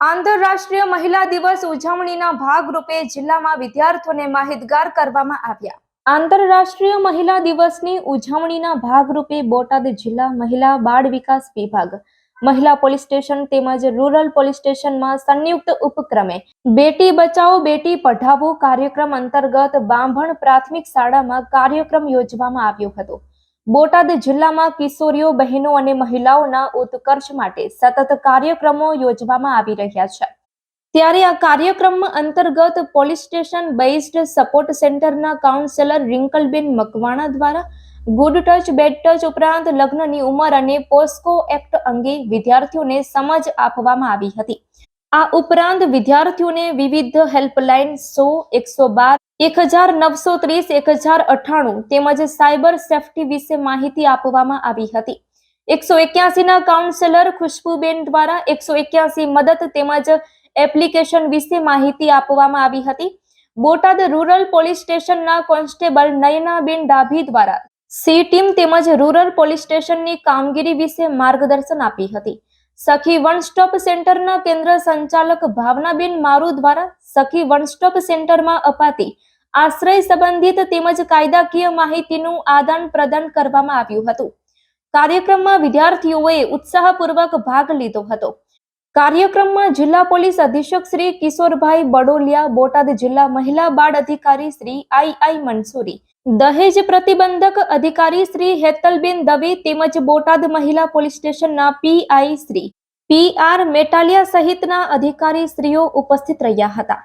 આંતરરાષ્ટ્રીય મહિલા દિવસ ઉજવણીના ભાગરૂપે જિલ્લામાં વિદ્યાર્થીઓને માહિતગાર કરવામાં આવ્યા. આંતરરાષ્ટ્રીય મહિલા દિવસની ઉજવણીના ભાગરૂપે બોટાદ જિલ્લા મહિલા બાળ વિકાસ વિભાગ, મહિલા પોલીસ સ્ટેશન તેમજ રૂરલ પોલીસ સ્ટેશનમાં સંયુક્ત ઉપક્રમે બેટી બચાવો, બેટી પઢાવો કાર્યક્રમ અંતર્ગત બાંભણ પ્રાથમિક શાળામાં કાર્યક્રમ યોજવામાં આવ્યો હતો. બોટાદ જિલ્લામાં કિશોરીઓ, બહેનો અને મહિલાઓના ઉત્કર્ષ માટે સતત કાર્યક્રમો યોજવામાં આવી રહ્યા છે. ત્યારે આ કાર્યક્રમ અંતર્ગત પોલીસ સ્ટેશન બેઝડ સપોર્ટ સેન્ટરના કાઉન્સેલર રિંકલબેન મકવાણા દ્વારા ગુડ ટચ, બેડ ટચ ઉપરાંત લગ્નની ઉંમર અને પોસ્કો એક્ટ અંગે વિદ્યાર્થીઓને સમજ આપવામાં આવી હતી. આ ઉપરાંત વિદ્યાર્થીઓને વિવિધ હેલ્પલાઇન સો, એકસો બાર, એક હજાર નવસો ત્રીસ, એક હજાર અઠ્ઠાણું તેમજ સાયબર સેફટી વિશે માહિતી આપવામાં આવી હતી. એકસો એક્યાસી ના કાઉન્સેલર ખુશ્બુબેન દ્વારા એકસો એક્યાસી મદદ તેમજ એપ્લિકેશન વિશે માહિતી આપવામાં આવી હતી. બોટાદ રૂરલ પોલીસ સ્ટેશનના કોન્સ્ટેબલ નયનાબેન ડાભી દ્વારા સી ટીમ તેમજ રૂરલ પોલીસ સ્ટેશનની કામગીરી વિશે માર્ગદર્શન આપી હતી. સખી વન સ્ટોપ સેન્ટરના કેન્દ્ર સંચાલક ભાવનાબેન મારુ દ્વારા સખી વન સ્ટોપ સેન્ટરમાં અપાતી આશ્રય સંબંધિત તેમજ કાયદાકીય માહિતીનું આદાન પ્રદાન કરવામાં આવ્યું હતું. કાર્યક્રમમાં વિદ્યાર્થીઓએ ઉત્સાહપૂર્વક ભાગ લીધો હતો. કાર્યક્રમમાં જિલ્લા પોલીસ અધિક્ષક શ્રી કિશોરભાઈ બડોલિયા, બોટાદ જિલ્લા મહિલા બાળ અધિકારી શ્રી આઈ આઈ મંસૂરી દહેજ પ્રતિબંધક અધિકારી શ્રી હેતલબેન દવે તેમજ બોટાદ મહિલા પોલીસ સ્ટેશનના PI Shri P R Metaliya સહિતના અધિકારી શ્રીઓ ઉપસ્થિત રહ્યા હતા.